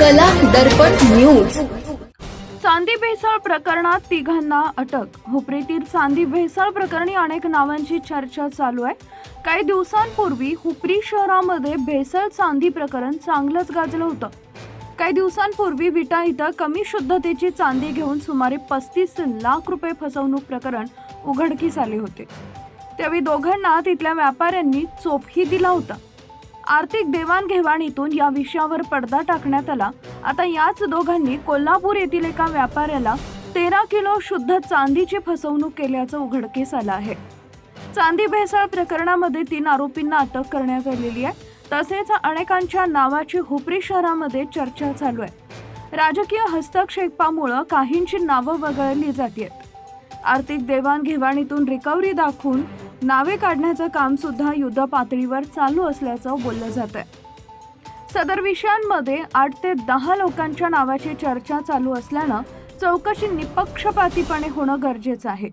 कला दर्पण न्यूज. चांदी भेसळ प्रकरणात तिघांना अटक. हुपरीतील चांदी भेसळ प्रकरणी अनेक नावांची चर्चा चालू आहे. काही दिवसांपूर्वी हुपरी शहरामध्ये भेसळ चांदी प्रकरण चांगलंच गाजलं होतं. काही दिवसांपूर्वी विटा इथं कमी शुद्धतेची चांदी घेऊन सुमारे पस्तीस लाख रुपये फसवणूक प्रकरण उघडकीस आले होते. त्यावेळी दोघांना तिथल्या व्यापाऱ्यांनी चोपही दिला होता. आर्थिक देवाणघेवाणीतून या विषयावर पडदा टाकण्यात आला. आता याच दोघांनी कोल्हापूर येथील एका व्यापाऱ्याला तेरा किलो शुद्ध चांदीची फसवणूक केल्याचं उघडकीस आलं आहे. चांदी भेसळ प्रकरणामध्ये तीन आरोपींना अटक करण्यात आलेली आहे. तसेच अनेकांच्या नावाची हुपरी शहरामध्ये चर्चा चालू आहे. राजकीय हस्तक्षेपामुळं काहींची नावं वगळली जातात आर्थिक देवाणघेवाणीतून रिकव्हरी दाखवून नावे काढण्याचं काम सुद्धा युद्ध पातळीवर चालू असल्याचं बोललं जात आहे सदर विषयांमध्ये आठ ते दहा लोकांच्या नावाची चर्चा चालू असल्यानं चौकशी निपक्षपातीपणे होणं गरजेचं आहे.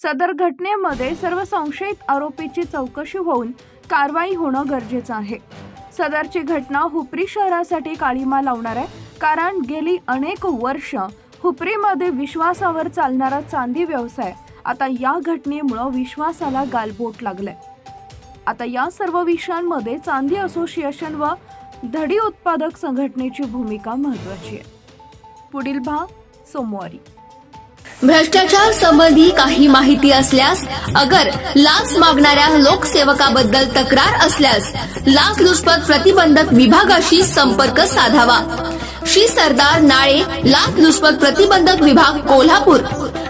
सदर घटनेमध्ये सर्व संशयित आरोपीची चौकशी होऊन कारवाई होणं गरजेचं आहे. सदरची घटना हुपरी शहरासाठी काळीमा लावणार आहे कारण गेली अनेक वर्ष हुपरीमध्ये विश्वासावर चालणारा चांदी व्यवसाय आता या घटनेमुळं विश्वासाला गालबोट लागलंय. आता या सर्व विषयांमध्ये चांदी असोसिएशन व धडी उत्पादक संघटनेची भूमिका महत्वाची आहे. पुढील भाग सोमवारी. भ्रष्टाचार संबंधी काही माहिती असल्यास अगर लाच मागणाऱ्या लोकसेवकाबद्दल तक्रार असल्यास लाचलुचपत प्रतिबंधक विभागाशी संपर्क साधावा. श्री सरदार नाळे लाचलुचपत प्रतिबंधक विभाग कोल्हापूर.